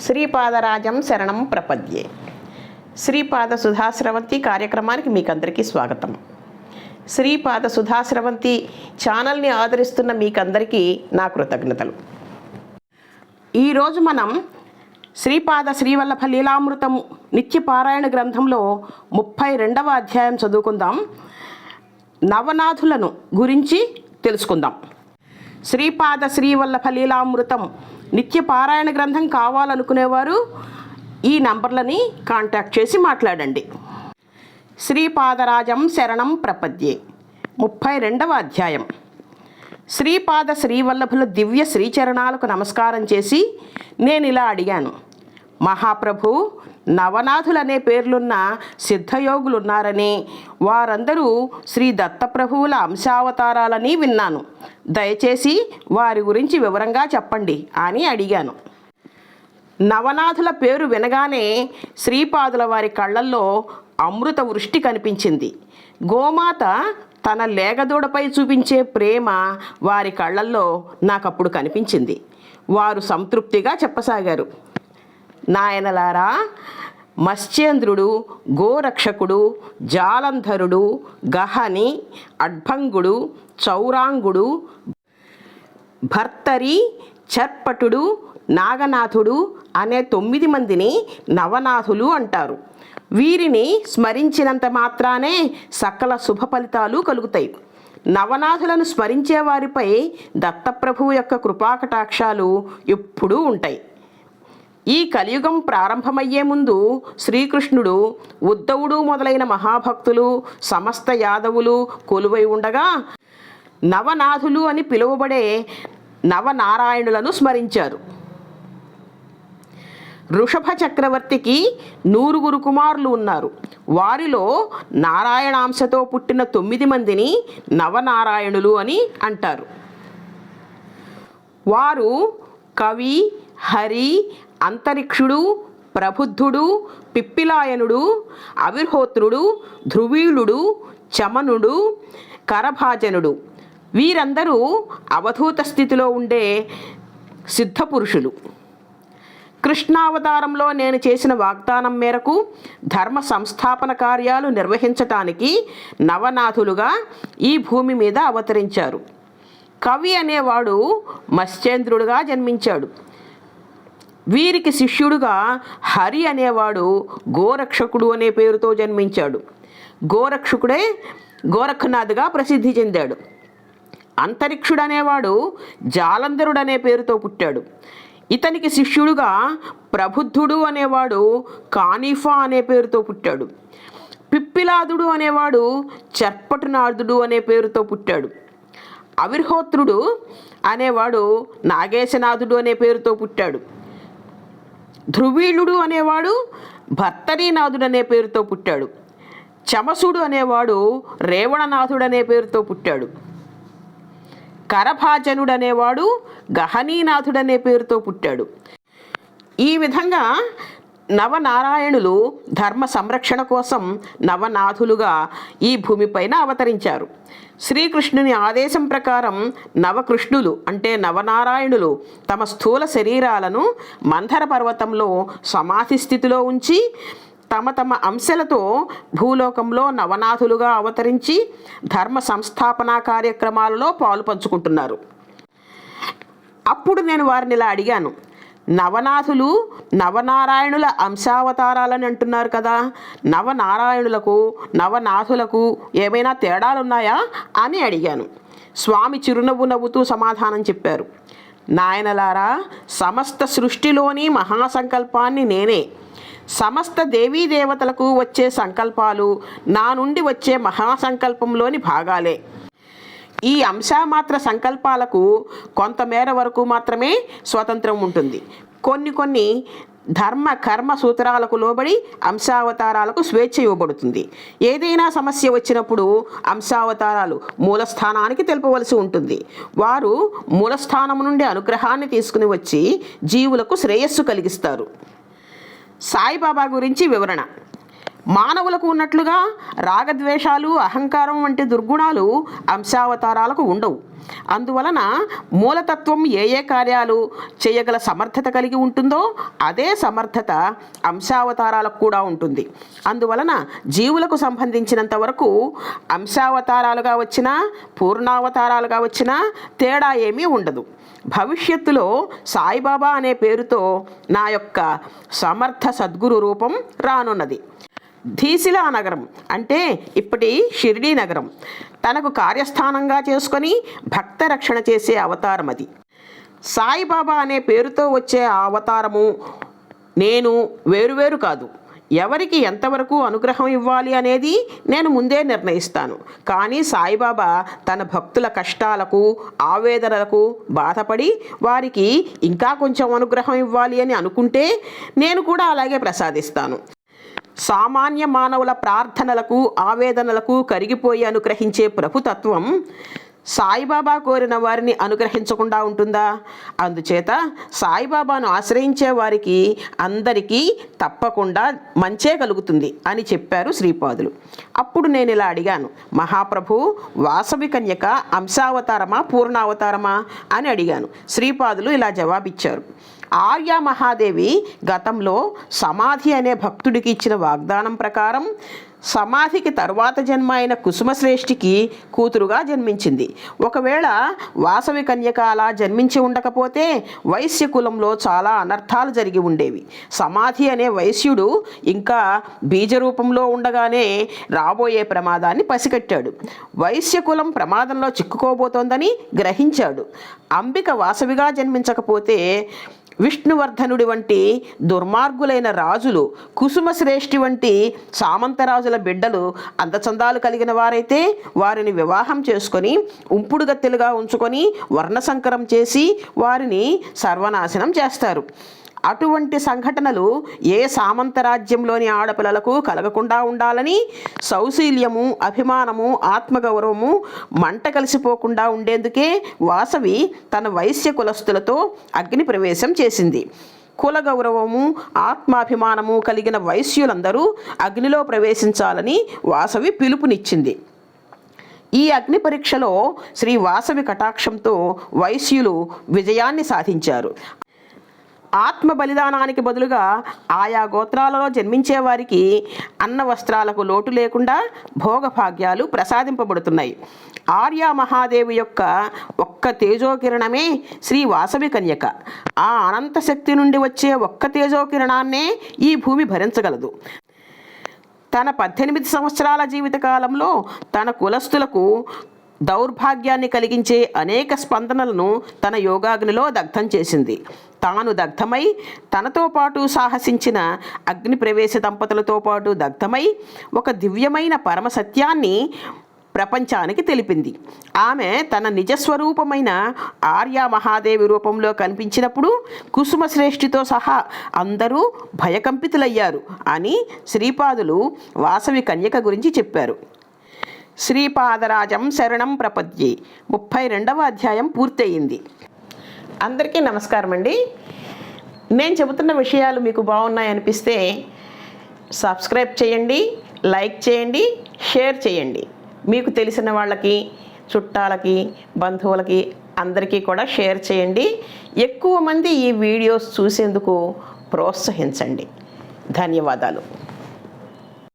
శ్రీపాదరాజం శరణం ప్రపద్యే. శ్రీపాద సుధాశ్రవంతి కార్యక్రమానికి మీకందరికీ స్వాగతం. శ్రీపాద సుధాశ్రవంతి ఛానల్ని ఆదరిస్తున్న మీకందరికీ నా కృతజ్ఞతలు. ఈరోజు మనం శ్రీపాద శ్రీవల్లభ లీలామృతం నిత్యపారాయణ గ్రంథంలో ముప్పై రెండవ అధ్యాయం చదువుకుందాం. నవనాథులను గురించి తెలుసుకుందాం. శ్రీపాద శ్రీవల్లభ లీలామృతం నిత్య పారాయణ గ్రంథం కావాలనుకునేవారు ఈ నంబర్లని కాంటాక్ట్ చేసి మాట్లాడండి. శ్రీపాదరాజం శరణం ప్రపద్యే. ముప్పై రెండవ అధ్యాయం. శ్రీపాద శ్రీవల్లభుల దివ్య శ్రీచరణాలకు నమస్కారం చేసి నేను ఇలా అడిగాను. మహాప్రభు నవనాథులనే పేర్లున్న సిద్ధయోగులున్నారని వారందరూ శ్రీ దత్తప్రభువుల అంశావతారాలని విన్నాను. దయచేసి వారి గురించి వివరంగా చెప్పండి అని అడిగాను. నవనాథుల పేరు వినగానే శ్రీపాదుల వారి కళ్ళల్లో అమృత వృష్టి కనిపించింది. గోమాత తన లేగదూడపై చూపించే ప్రేమ వారి కళ్ళల్లో నాకప్పుడు కనిపించింది. వారు సంతృప్తిగా చెప్పసాగారు. నాయనలారా మత్స్యేంద్రుడు గోరక్షకుడు జాలంధరుడు గహని అడ్భంగుడు చౌరాంగుడు భర్తరి చర్పటుడు నాగనాథుడు అనే తొమ్మిది మందిని నవనాథులు అంటారు. వీరిని స్మరించినంత మాత్రానే సకల శుభ ఫలితాలు కలుగుతాయి. నవనాథులను స్మరించే వారిపై దత్తప్రభువు యొక్క కృపాకటాక్షాలు ఎప్పుడూ ఉంటాయి. ఈ కలియుగం ప్రారంభమయ్యే ముందు శ్రీకృష్ణుడు ఉద్ధవుడు మొదలైన మహాభక్తులు సమస్త యాదవులు కొలువై ఉండగా నవనాథులు అని పిలువబడే నవనారాయణులను స్మరించారు. ఋషభ చక్రవర్తికి నూరుగురు కుమారులు ఉన్నారు. వారిలో నారాయణాంశతో పుట్టిన తొమ్మిది మందిని నవనారాయణులు అని అంటారు. వారు కవి హరి అంతరిక్షుడు ప్రబుద్ధుడు పిప్పిలాయనుడు అవిర్హోత్రుడు ధ్రువీళుడు చమనుడు కరభాజనుడు. వీరందరూ అవధూత స్థితిలో ఉండే సిద్ధపురుషులు. కృష్ణావతారంలో నేను చేసిన వాగ్దానం మేరకు ధర్మ సంస్థాపన కార్యాలు నిర్వహించటానికి నవనాథులుగా ఈ భూమి మీద అవతరించారు. కవి అనేవాడు మత్స్యేంద్రుడుగా జన్మించాడు. వీరికి శిష్యుడుగా హరి అనేవాడు గోరక్షకుడు అనే పేరుతో జన్మించాడు. గోరక్షకుడే గోరఖనాథ్గా ప్రసిద్ధి చెందాడు. అంతరిక్షుడు అనేవాడు జాలంధరుడు అనే పేరుతో పుట్టాడు. ఇతనికి శిష్యుడుగా ప్రబుద్ధుడు అనేవాడు కానిఫా అనే పేరుతో పుట్టాడు. పిప్పిలాదుడు అనేవాడు చర్పటునాథుడు అనే పేరుతో పుట్టాడు. అవిర్హోత్రుడు అనేవాడు నాగేశనాథుడు అనే పేరుతో పుట్టాడు. ధ్రువీళుడు అనేవాడు భర్తరీనాథుడు అనే పేరుతో పుట్టాడు. చమసుడు అనేవాడు రేవణనాథుడు అనే పేరుతో పుట్టాడు. కరభాజనుడు అనేవాడు గహనీనాథుడు అనే పేరుతో పుట్టాడు. ఈ విధంగా నవనారాయణులు ధర్మ సంరక్షణ కోసం నవనాథులుగా ఈ భూమిపైన అవతరించారు. శ్రీకృష్ణుని ఆదేశం ప్రకారం నవకృష్ణులు అంటే నవనారాయణులు తమ స్థూల శరీరాలను మంథర పర్వతంలో సమాధి స్థితిలో ఉంచి తమ తమ అంశలతో భూలోకంలో నవనాథులుగా అవతరించి ధర్మ సంస్థాపనా కార్యక్రమాలలో పాలు పంచుకుంటున్నారు అప్పుడు నేను వారిని ఇలా అడిగాను నవనాథులు నవనారాయణుల అంశావతారాలని అంటున్నారు కదా. నవనారాయణులకు నవనాథులకు ఏమైనా తేడాలున్నాయా అని అడిగాను. స్వామి చిరునవ్వు నవ్వుతూ సమాధానం చెప్పారు. నాయనలారా సమస్త సృష్టిలోని మహాసంకల్పాన్ని నేనే. సమస్త దేవీ దేవతలకు వచ్చే సంకల్పాలు నా నుండి వచ్చే మహాసంకల్పంలోని భాగాలే. ఈ అంశమాత్ర సంకల్పాలకు కొంతమేర వరకు మాత్రమే స్వతంత్రం ఉంటుంది. కొన్ని కొన్ని ధర్మ కర్మ సూత్రాలకు లోబడి అంశావతారాలకు స్వేచ్ఛ ఇవ్వబడుతుంది. ఏదైనా సమస్య వచ్చినప్పుడు అంశావతారాలు మూలస్థానానికి తెలుపవలసి ఉంటుంది. వారు మూలస్థానం నుండి అనుగ్రహాన్ని తీసుకుని వచ్చి జీవులకు శ్రేయస్సు కలిగిస్తారు. సాయిబాబా గురించి వివరణ. మానవులకు ఉన్నట్లుగా రాగద్వేషాలు అహంకారం వంటి దుర్గుణాలు అంశావతారాలకు ఉండవు. అందువలన మూలతత్వం ఏ ఏ కార్యాలు చేయగల సమర్థత కలిగి ఉంటుందో అదే సమర్థత అంశావతారాలకు కూడా ఉంటుంది. అందువలన జీవులకు సంబంధించినంత వరకు అంశావతారాలుగా వచ్చినా పూర్ణావతారాలుగా వచ్చినా తేడా ఏమీ ఉండదు. భవిష్యత్తులో సాయిబాబా అనే పేరుతో నా యొక్క సమర్థ సద్గురు రూపం రానున్నది. ధీశిలా నగరం అంటే ఇప్పటి షిరిడీ నగరం. తనకు కార్యస్థానంగా చేసుకొని భక్త రక్షణ చేసే అవతారం అది. సాయిబాబా అనే పేరుతో వచ్చే ఆ అవతారము నేను వేరువేరు కాదు. ఎవరికి ఎంతవరకు అనుగ్రహం ఇవ్వాలి అనేది నేను ముందే నిర్ణయిస్తాను. కానీ సాయిబాబా తన భక్తుల కష్టాలకు ఆవేదనలకు బాధపడి వారికి ఇంకా కొంచెం అనుగ్రహం ఇవ్వాలి అని అనుకుంటే నేను కూడా అలాగే ప్రసాదిస్తాను. సామాన్య మానవుల ప్రార్థనలకు ఆవేదనలకు కరిగిపోయి అనుగ్రహించే ప్రభుతత్వం సాయిబాబా కోరిన వారిని అనుగ్రహించకుండా ఉంటుందా? అందుచేత సాయిబాబాను ఆశ్రయించే వారికి అందరికీ తప్పకుండా మంచే కలుగుతుంది అని చెప్పారు శ్రీపాదులు. అప్పుడు నేను ఇలా అడిగాను మహాప్రభు వాసవి కన్యక అంశావతారమా పూర్ణావతారమా? అని అడిగాను. శ్రీపాదులు ఇలా జవాబిచ్చారు ఆర్య మహాదేవి గతంలో సమాధి అనే భక్తుడికి ఇచ్చిన వాగ్దానం ప్రకారం సమాధికి తర్వాత జన్మ అయిన కుసుమశ్రేష్ఠికి కూతురుగా జన్మించింది. ఒకవేళ వాసవి కన్యక అలా జన్మించి ఉండకపోతే వైశ్య కులంలో చాలా అనర్థాలు జరిగి ఉండేవి. సమాధి అనే వైశ్యుడు ఇంకా బీజరూపంలో ఉండగానే రాబోయే ప్రమాదాన్ని పసిగట్టాడు. వైశ్య కులం ప్రమాదంలో చిక్కుకోబోతోందని గ్రహించాడు. అంబిక వాసవిగా జన్మించకపోతే విష్ణువర్ధనుడి వంటి దుర్మార్గులైన రాజులు కుసుమశ్రేష్ఠి వంటి సామంతరాజుల బిడ్డలు అందచందాలు కలిగిన వారైతే వారిని వివాహం చేసుకొని ఉంపుడుగత్తెలుగా ఉంచుకొని వర్ణసంకరం చేసి వారిని సర్వనాశనం చేస్తారు. అటువంటి సంఘటనలు ఏ సామంత రాజ్యంలోని ఆడపిల్లలకు కలగకుండా ఉండాలని సౌశీల్యము అభిమానము ఆత్మగౌరవము మంట కలిసిపోకుండా ఉండేందుకే వాసవి తన వైశ్య కులస్తులతో అగ్ని ప్రవేశం చేసింది. కుల గౌరవము ఆత్మాభిమానము కలిగిన వైశ్యులందరూ అగ్నిలో ప్రవేశించాలని వాసవి పిలుపునిచ్చింది. ఈ అగ్ని పరీక్షలో శ్రీ వాసవి కటాక్షంతో వైశ్యులు విజయాన్ని సాధించారు. ఆత్మ బలిదానానికి బదులుగా ఆయా గోత్రాలలో జన్మించే వారికి అన్న వస్త్రాలకు లోటు లేకుండా భోగభాగ్యాలు ప్రసాదింపబడుతున్నాయి. ఆర్య మహాదేవి యొక్క ఒక్క తేజోకిరణమే శ్రీ వాసవి కన్యక. ఆ అనంత శక్తి నుండి వచ్చే ఒక్క తేజోకిరణాన్నే ఈ భూమి భరించగలదు. తన పద్దెనిమిది సంవత్సరాల జీవితకాలంలో తన కులస్తులకు దౌర్భాగ్యాన్ని కలిగించే అనేక స్పందనలను తన యోగాగ్నిలో దగ్ధం చేసింది. తాను దగ్ధమై తనతో పాటు సాహసించిన అగ్ని ప్రవేశ దంపతులతో పాటు దగ్ధమై ఒక దివ్యమైన పరమ సత్యాన్ని ప్రపంచానికి తెలిపింది. ఆమె తన నిజస్వరూపమైన ఆర్య మహాదేవి రూపంలో కనిపించినప్పుడు కుసుమశ్రేష్ఠితో సహా అందరూ భయకంపితులయ్యారు అని శ్రీపాదులు వాసవి కన్యక గురించి చెప్పారు. శ్రీపాదరాజం శరణం ప్రపద్యే. ముప్పై రెండవ అధ్యాయం పూర్తయింది. అందరికీ నమస్కారం అండి నేను చెబుతున్న విషయాలు మీకు బాగున్నాయి అనిపిస్తే సబ్స్క్రైబ్ చేయండి లైక్ చేయండి షేర్ చేయండి. మీకు తెలిసిన వాళ్ళకి చుట్టాలకి బంధువులకి అందరికీ కూడా షేర్ చేయండి. ఎక్కువ మంది ఈ వీడియోస్ చూసేందుకు ప్రోత్సహించండి. ధన్యవాదాలు.